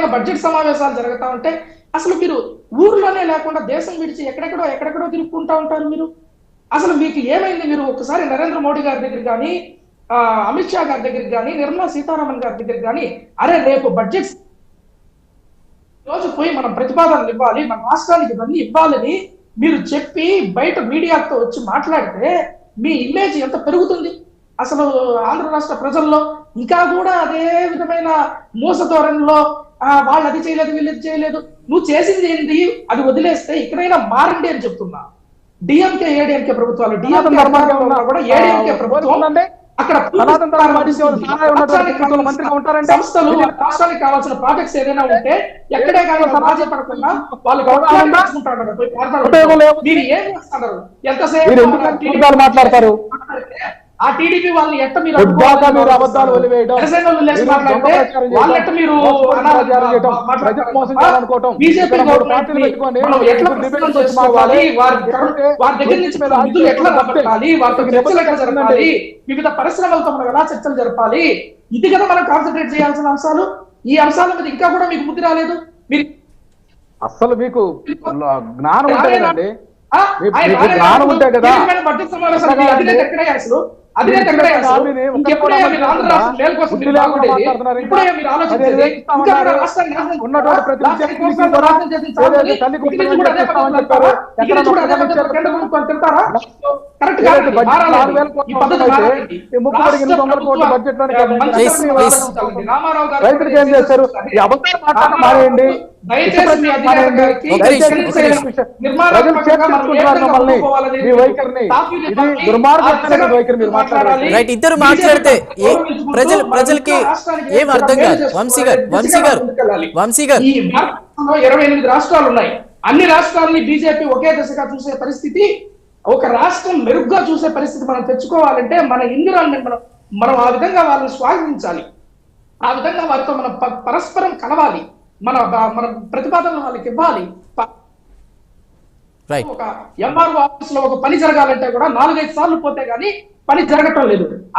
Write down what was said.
ఎక్కడైనా బడ్జెట్ సమావేశాలు జరుగుతా ఉంటే అసలు మీరు ఊర్లోనే లేకుండా దేశం విడిచి ఎక్కడెక్కడో ఎక్కడెక్కడో తిరుగుకుంటా ఉంటారు మీరు? అసలు మీకు ఏమైంది మీరు ఒకసారి నరేంద్ర మోడీ గారి దగ్గర కానీ అమిత్ షా గారి దగ్గర కానీ నిర్మలా సీతారామన్ గారి దగ్గర కానీ అరే రేపు బడ్జెట్ రోజు పోయి మనం ప్రతిపాదనలు ఇవ్వాలి మన రాష్ట్రానికి ఇవన్నీ ఇవ్వాలని మీరు చెప్పి బయట మీడియాతో వచ్చి మాట్లాడితే మీ ఇమేజ్ ఎంత పెరుగుతుంది? అసలు ఆంధ్ర రాష్ట్ర ప్రజల్లో ఇంకా కూడా అదే విధమైన మూస ధోరణిలో ఆ, వాళ్ళు అది చేయలేదు వీళ్ళు ఇది చేయలేదు. నువ్వు చేసింది ఏంటి? అది వదిలేస్తే ఇక్కడైనా మారండి అని చెప్తున్నా. డిఎంకే ఏడిఎంకే ప్రభుత్వాలు. డిఎంకే ధర్మానికి కూడా ఏడిఎంకే ప్రభుత్వం. అక్కడ సంస్థలు రాష్ట్రానికి కావాల్సిన ప్రాజెక్ట్స్ ఏదైనా ఉంటే ఎక్కడే కానీ సమాజం పడకుండా వాళ్ళు. మీరు ఏం చేస్తున్నారు? ఎంతసేపు మాట్లాడతారు? ఆ టీడీపీ వాళ్ళని ఎట్ట మీరు అబద్ధాలు బీజేపీ వివిధ పరిశ్రమలతో మనం ఎలా చర్చలు జరపాలి? ఇది కదా మనం కాన్సన్ట్రేట్ చేయాల్సిన అంశాలు. ఈ అంశాల మీద ఇంకా కూడా మీకు బుద్ధి రాలేదు? మీరు అస్సలు మీకు జ్ఞానం ఉంటే కదండి. ఆ, మీకు- ఆయన మీకు రాలేదు. జ్ఞానం ఉంటే కదా. అసలు అదే ఉన్నటువంటి ప్రతి రైతులకు ఏం చేశారు? ఈ అబద్ధాలు మాట్లాడడం మానేయండి రైట్ ఇద్దరు మాట్లాడితే ప్రజలు ప్రజలకి ఏం అర్థం కాదు. వంశీ గారు వంశీ గారు వంశీ గారు ఇరవై ఎనిమిది రాష్ట్రాలు ఉన్నాయి. అన్ని రాష్ట్రాలని బీజేపీ ఒకే దశగా చూసే పరిస్థితి ఒక రాష్ట్రం మెరుగ్గా చూసే పరిస్థితి మనం తెచ్చుకోవాలంటే మన ఇందిరాన్ని మనం మనం ఆ విధంగా వాళ్ళని స్వాగతించాలి ఆ విధంగా వారితో మనం పరస్పరం కలవాలి. మన మన ప్రతిపాదనలు వాళ్ళకి ఇవ్వాలి. ఒక ఎంఆర్ఓ ఆఫీస్లో ఒక పని జరగాలంటే కూడా నాలుగైదు సార్లు పోతే గానీ పని జరగటం లేదు.